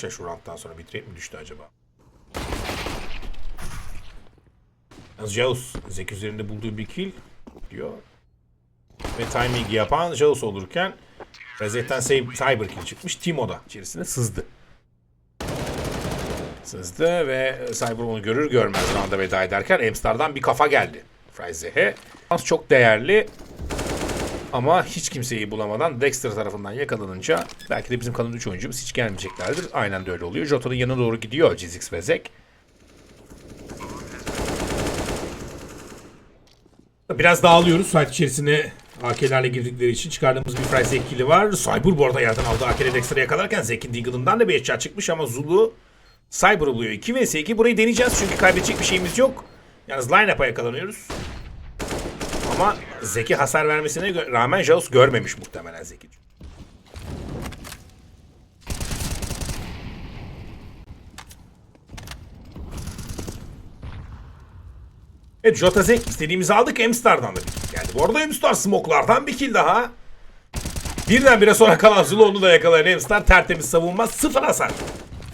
Şey, şu round'dan sonra bitrate mi düştü acaba? Jaws Zek üzerinde bulduğu bir kill diyor. Ve timing yapan Jaws olurken Rezet'ten Cyber kill çıkmış. Timo da içerisine sızdı. Sızdı ve Cyber onu görür görmez rounda veda ederken Emstar'dan bir kafa geldi. Fryze'e. Çok değerli ama hiç kimseyi bulamadan Dexter tarafından yakalanınca belki de bizim kalan 3 oyuncumuz hiç gelmeyeceklerdir. Aynen de öyle oluyor. Jota'nın yanına doğru gidiyor Cizix ve Zek. Biraz dağılıyoruz. Site içerisine AK'lerle girdikleri için çıkardığımız bir Fry Zek kill'i var. Cyber bu arada yerden aldı AK'le Dexter'ı yakalarken Zek'in Deagle'ından da bir headshot çıkmış ama Zulu Cyber'ı buluyor. 2 vs 2 burayı deneyeceğiz çünkü kaybedecek bir şeyimiz yok. Yalnız line-up'a yakalanıyoruz. Ama Zeki hasar vermesine rağmen Jaws görmemiş muhtemelen Zeki. Evet Jota Zek istediğimizi aldık Emstar'dan da bir kill geldi. Bu arada Emstar smoke'lardan bir kill daha. Birdenbire sonra kalan Zulo'nu da yakalayan Emstar tertemiz savunma sıfır hasar.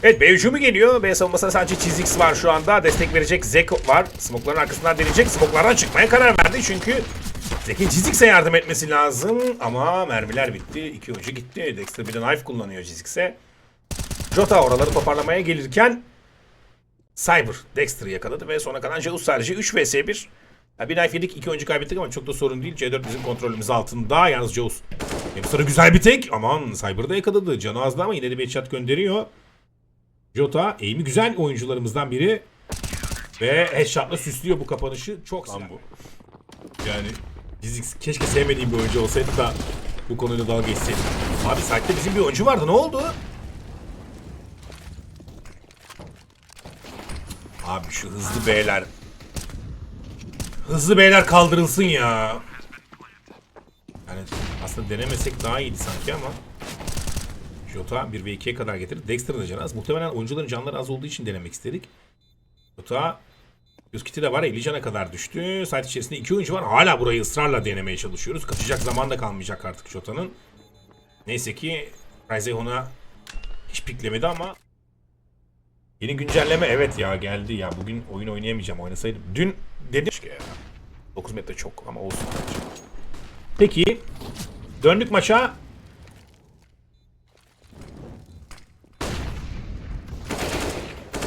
Evet B hücumu geliyor. B savunmasında sadece Çizix var şu anda. Destek verecek Zek var. Smoke'ların arkasından deneyecek. Smoke'lardan çıkmaya karar verdi çünkü Zek'in Çizix'e yardım etmesi lazım. Ama mermiler bitti. İki oyuncu gitti. Dexter bir de knife kullanıyor Çizix'e. Jota oraları toparlamaya gelirken Cyber Dexter'ı yakaladı ve sonra kalan Jaws sadece 3 vs 1. Ya bir knife yedik, iki oyuncu kaybettik ama çok da sorun değil. C4 bizim kontrolümüz altında. Yalnız Jaws Hamster'ı güzel bir tek. Aman Cyber'ı da yakaladı. Canı azdı ama yine de bir headshot gönderiyor. Jota eğimi güzel oyuncularımızdan biri. Ve headshot'la süslüyor bu kapanışı. Çok Lan bu. Yani Dizix keşke sevmediğim bir oyuncu olsaydı da bu konuyla dalga geçseydim. Abi site'de bizim bir oyuncu vardı. Ne oldu? Abi şu hızlı beyler. Hızlı beyler kaldırılsın ya. Yani aslında denemesek daha iyiydi sanki ama. Jota 1 ve 2'ye kadar getirdi. Dexter'ın da canı az. Muhtemelen oyuncuların canları az olduğu için denemek istedik. Jota Göz kiti de var 50 cana kadar düştü. Site içerisinde iki oyuncu var. Hala burayı ısrarla denemeye çalışıyoruz. Kaçacak zaman da kalmayacak artık Jota'nın. Neyse ki Ryze ona hiç piklemedi ama Yeni güncelleme evet ya geldi ya. Bugün oyun oynayamayacağım oynasaydım. Dün dedim ki ya. 9 metre çok ama olsun. Peki döndük maça.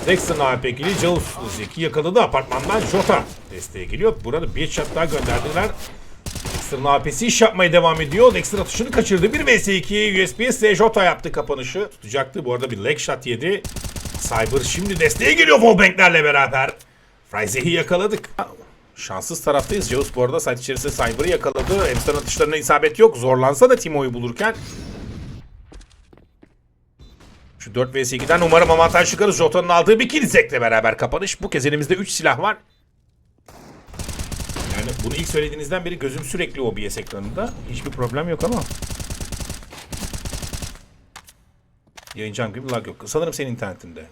Dexter'ın AP ikili Jaws Zeki yakaladı apartmandan Jota desteğe geliyor. Burada bir shot daha gönderdiler. Dexter'ın AP'si iş yapmaya devam ediyor. Dexter atışını kaçırdı. 1 vs 2 USPS Jota yaptı kapanışı. Tutacaktı. Bu arada bir leg shot yedi. Cyber şimdi desteğe geliyor wallbanglerle beraber. Fryze'yi yakaladık. Şanssız taraftayız. Jaws bu arada site içerisinde Cyber'ı yakaladı. Emstar'ın atışlarına isabet yok. Zorlansa da Timo'yu bulurken şu 4 vs 2'den umarım avantaj çıkarız. Jota'nın aldığı bir kill Zek'le beraber kapanış. Bu kez elimizde 3 silah var. Yani bunu ilk söylediğinizden beri gözüm sürekli OBS ekranında. Hiçbir problem yok ama. Yayıncam gibi lag yok. Sanırım senin internetinde.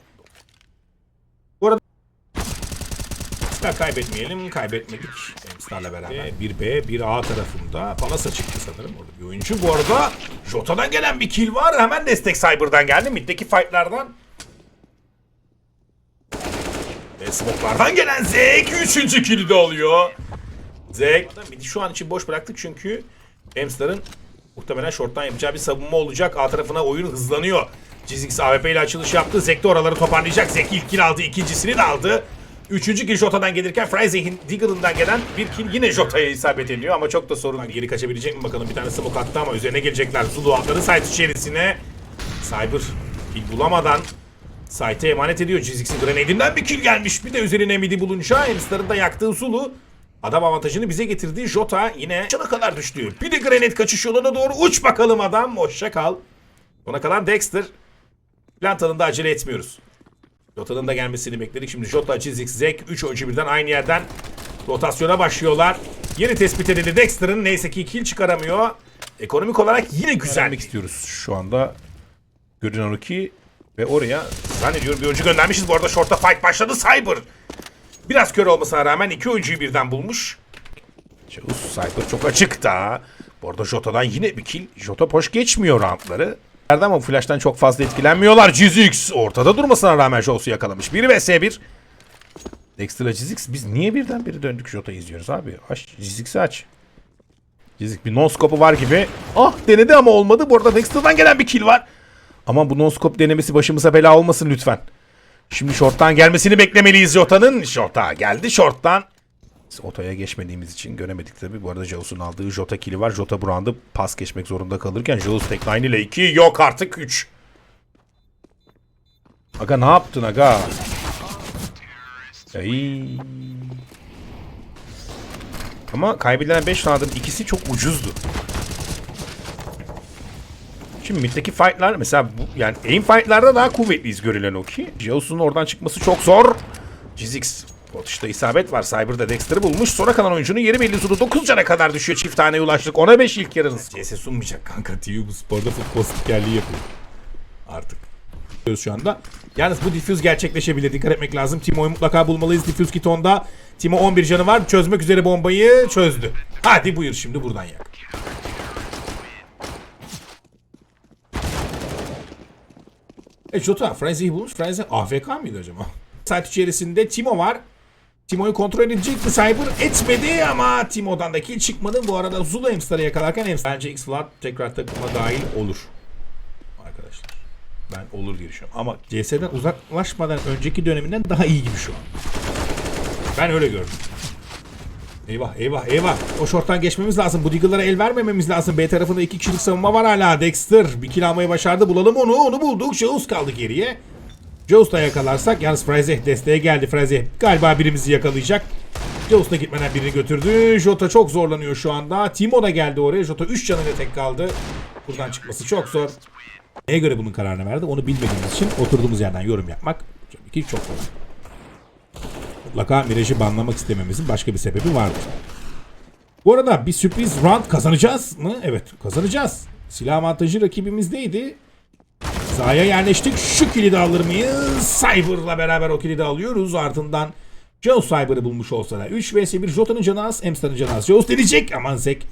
Bu arada silah kaybetmeyelim. Kaybetmedik. Emstar'la beraber. Bir B, bir A tarafında. Palasa çıktı sanırım. Orada bir oyuncu. Bu arada Jota'dan gelen bir kill var. Hemen destek Cyber'dan geldi. Mid'deki fightlardan. Ve smoke'lardan gelen Zek 3. kill'i de alıyor. Zek. Mid'i şu an için boş bıraktık çünkü Emstar'ın muhtemelen short'tan yapacağı bir savunma olacak. A tarafına oyun hızlanıyor. Cizix AWP ile açılış yaptı. Zek de oraları toparlayacak. Zek ilk kill aldı. ikincisini de aldı. Üçüncü kill Jota'dan gelirken Fryzek'in Deagle'ından gelen bir kill yine Jota'ya isabet ediyor ama çok da sorun. Geri kaçabilecek mi bakalım. Bir tane smoke attı ama üzerine gelecekler. Zulu atları site içerisine. Cyber kill bulamadan Site'e emanet ediyor. Cizix'in grenade'inden bir kill gelmiş. Bir de üzerine midi bulunca Hamster'ın da yaktığı Zulu Adam avantajını bize getirdi. Jota yine çana kadar düştü. Bir de granit kaçış yoluna doğru uç bakalım adam. Hoşça kal. Ona kalan Dexter. Planta'nın da acele etmiyoruz. Jota'nın da gelmesini bekledik. Şimdi Jota, Çizik, Zek 3 oyuncu birden aynı yerden rotasyona başlıyorlar. Yeni tespit edildi Dexter'ın. Neyse ki kill çıkaramıyor. Ekonomik olarak yine güzelmek istiyoruz şu anda. Görünen o ki ve oraya zannediyorum bir oyuncu göndermişiz. Bu arada short'ta fight başladı. Cyber. Biraz kör olmasına rağmen iki oyuncuyu birden bulmuş. Cyber çok açıkta. Bu arada Jota'dan yine bir kill. Jota boş geçmiyor roundları. Ama flash'tan çok fazla etkilenmiyorlar. Cizix ortada durmasına rağmen Jaws'u yakalamış. 1 vs 1. Dexter'la Cizix biz niye birdenbire döndük Jota'yı izliyoruz abi? Aç Cizix'i aç. Cizix bir non-scope'u var gibi. Ah denedi ama olmadı. Bu arada Dexter'dan gelen bir kill var. Ama bu non-scope denemesi başımıza bela olmasın lütfen. Şimdi short'tan gelmesini beklemeliyiz Jota'nın. Jota geldi short'tan. Biz Ota'ya geçmediğimiz için göremedik tabi. Bu arada Jaws'un aldığı Jota kili var. Jota bu pas geçmek zorunda kalırken Jaws tek line ile 2 yok artık 3. Aga ne yaptın aga? Ay. Ama kaybedilen 5 round'ın ikisi çok ucuzdu. Şimdi middeki fightlar mesela bu, yani aim fightlarda daha kuvvetliyiz görülen o ki. Jaws'un oradan çıkması çok zor. Jizix Atışta isabet var. Cyber'da Dexter'ı bulmuş. Sonra kalan oyuncunun yeri belli. Zulu 9 cana kadar düşüyor. Çift taneye ulaştık. Ona 5 ilk yarınız. CS sunmayacak kanka. TV bu sporda futbol spikerliği yapıyor. Artık. Şu anda. Yalnız bu diffuse gerçekleşebilir. Dikkat etmek lazım. Timo'yu mutlaka bulmalıyız. Diffuse kit onda. Timo 11 canı var. Çözmek üzere bombayı çözdü. Hadi buyur şimdi buradan yak. E Jota Frenzy'yi bulmuş. Frenzy AFK mıydı acaba? Saat içerisinde Timo var. Timo'yu kontrol edecek mi? Cyber etmedi ama Timo'dan da kill çıkmadı. Bu arada Zulu Hamster'ı yakalarken Hamster bence X-Flat tekrar takıma dahil olur. Arkadaşlar. Ben olur diye düşünüyorum. Ama CS'den uzaklaşmadan önceki döneminden daha iyi gibi şu an. Ben öyle gördüm. Eyvah eyvah eyvah. O shorttan geçmemiz lazım. Bu Diggle'lara el vermememiz lazım. B tarafında iki kişilik savunma var hala. Dexter bir kill almayı başardı. Bulalım onu. Onu bulduk. Jaws kaldı geriye. Jaws'la yakalarsak yalnız Frazeh desteğe geldi. Frazeh galiba birimizi yakalayacak. Jaws'la gitmeden birini götürdü. Jota çok zorlanıyor şu anda. Timo da geldi oraya. Jota 3 canıyla tek kaldı. Buradan çıkması çok zor. Neye göre bunun kararını verdi onu bilmediğimiz için oturduğumuz yerden yorum yapmak tabii ki çok kolay. Mutlaka Miraj'ı banlamak istememizin başka bir sebebi vardır. Bu arada bir sürpriz round kazanacağız mı? Evet kazanacağız. Silah avantajı rakibimizdeydi. Sahaya yerleştik. Şu kilidi alır mıyız? Cyber'la beraber o kilidi alıyoruz. Ardından Joe Cyber'ı bulmuş olsa da 3 vs 1 Jota'nın canı az, Amster'ın canı az. Joe deneyecek. Aman Zek.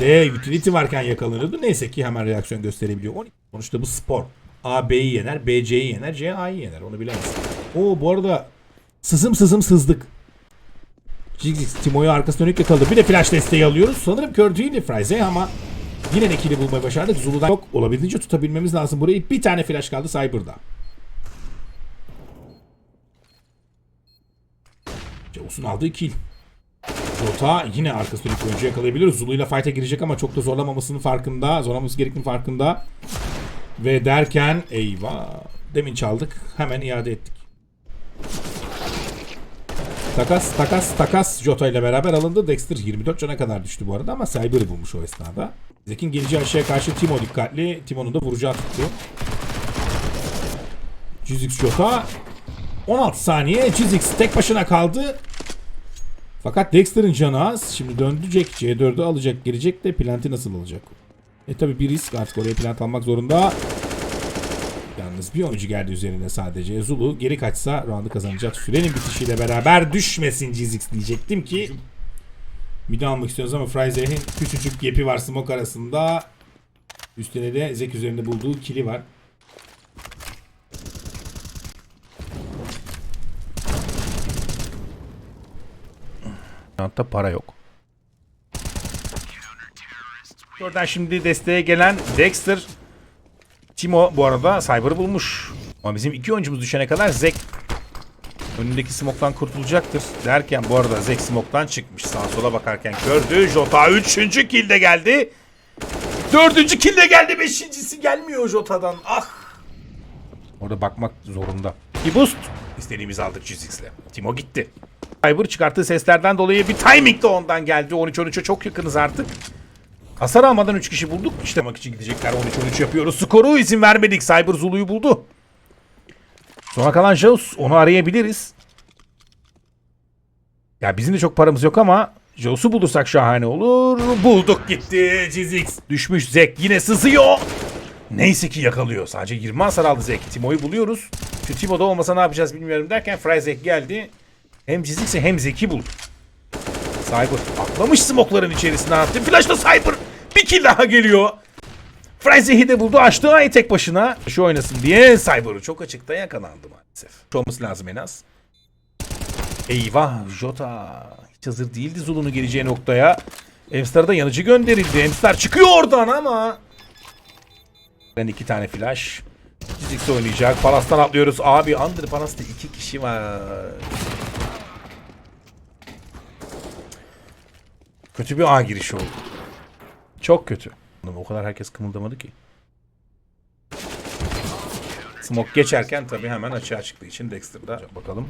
De utility varken yakalanıyordu. Neyse ki hemen reaksiyon gösterebiliyor. On- Sonuçta bu spor. A B'yi yener, B C'yi yener, C A'yı yener. Onu bilemez. Oo bu arada sızım sızım sızdık. Jiggix Timo'yu arkasına dönük yakaladı. Bir de flash desteği alıyoruz. Sanırım kör değildi Fryze ama yine nekili bulmayı başardık. Zulu'dan yok. Olabildiğince tutabilmemiz lazım burayı. Bir tane flash kaldı Cyber'da. Jaus'un aldığı kill. Jota yine arkası dönük oyuncu yakalayabilir. Zulu ile fight'e girecek ama çok da zorlamamasının farkında. Zorlamaması gerektiğinin farkında. Ve derken eyvah. Demin çaldık. Hemen iade ettik. Takas, takas, takas Jota ile beraber alındı. Dexter 24 cana kadar düştü bu arada ama Cyber'ı bulmuş o esnada. Zek'in geleceği aşağıya karşı Timo dikkatli. Timo'nun da vuracağı tuttu. Cizix Jota 16 saniye. Cizix tek başına kaldı. Fakat Dexter'ın canı az. Şimdi döndürecek. C4'ü alacak. Girecek de planti nasıl alacak? E tabi bir risk artık oraya plant almak zorunda. Yalnız bir oyuncu geldi üzerine sadece. Zulu geri kaçsa roundu kazanacak. Sürenin bitişiyle beraber düşmesin Cizix diyecektim ki. Midi almak istiyoruz ama Fryzeh'in küçücük yepi var smoke arasında. Üstüne de Zek üzerinde bulduğu kili var. Hatta para yok. Oradan şimdi desteğe gelen Dexter Timo bu arada Cyber'ı bulmuş. Ama bizim iki oyuncumuz düşene kadar Zek önündeki smoke'tan kurtulacaktır. Derken bu arada Zek smoke'tan çıkmış. Sağa sola bakarken gördü. Jota 3. kill de geldi. 4. kill de geldi. 5.si gelmiyor Jota'dan. Ah. Orada bakmak zorunda. Bir boost. İstediğimizi aldık Cizix'le. Timo gitti. Cyber çıkarttığı seslerden dolayı bir timing de ondan geldi. 13-13'e çok yakınız artık. Hasar almadan 3 kişi bulduk. İşte bak için gidecekler 13-13 yapıyoruz. Skoru izin vermedik. Cyber Zulu'yu buldu. Sonra kalan Jaws onu arayabiliriz. Ya bizim de çok paramız yok ama Jaws'u bulursak şahane olur. Bulduk gitti. Cizix düşmüş. Zek yine sızıyor. Neyse ki yakalıyor. Sadece 20 hasar aldı Zek. Timo'yu buluyoruz. Şu Timo'da olmasa ne yapacağız bilmiyorum derken Fry Zek geldi. Hem Cizix'i hem Zek'i buldu. Cyber atlamış smokların içerisine attı. Flash'la Cyber kill daha geliyor. Frenzy'yi de buldu. Açtı ayı tek başına. Şu oynasın diye Cyber'ı çok açıkta yakalandı maalesef. Şu olması lazım en az. Eyvah Jota. Hiç hazır değildi Zulu'nun geleceği noktaya. Emstar'a da yanıcı gönderildi. Emstar çıkıyor oradan ama. Ben iki tane flash. Fiziks oynayacak. Palas'tan atlıyoruz. Abi Under Palas'ta iki kişi var. Kötü bir A girişi oldu. Çok kötü. O kadar herkes kımıldamadı ki. Smoke geçerken tabii hemen açığa çıktığı için Dexter'da. Bakalım.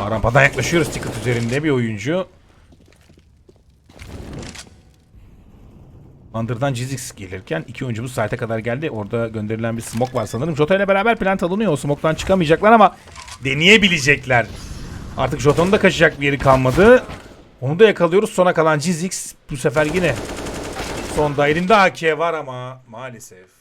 A rampadan yaklaşıyoruz ticket üzerinde bir oyuncu. Under'dan Jizix gelirken iki oyuncumuz site'e kadar geldi. Orada gönderilen bir smoke var sanırım. Jota ile beraber plant alınıyor. O smoke'tan çıkamayacaklar ama deneyebilecekler. Artık Jota'nın da kaçacak bir yeri kalmadı. Onu da yakalıyoruz. Sona kalan Jizix bu sefer yine sonda elinde AK var ama maalesef.